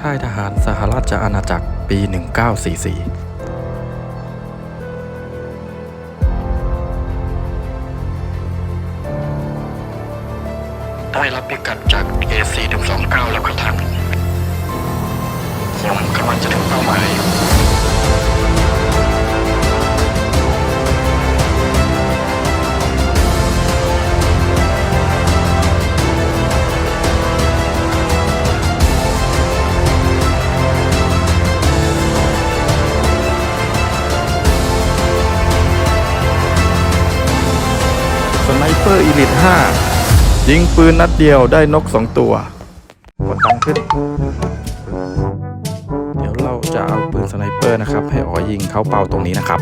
ค่ายทหารสหราชอาณาจักรปี 1944ได้รับพิกัดจาก AC 129 แล้วครับท่านผมกำลังจะถึงเป้าหมาย ไนเปอร์อีลิท5ยิงปืนนัดเดียวได้นก 2 ตัว กดดังขึ้น เดี๋ยวเราจะเอาปืนสไนเปอร์นะครับ ให้อ๋อยิงเข้าเป้าตรงนี้นะครับ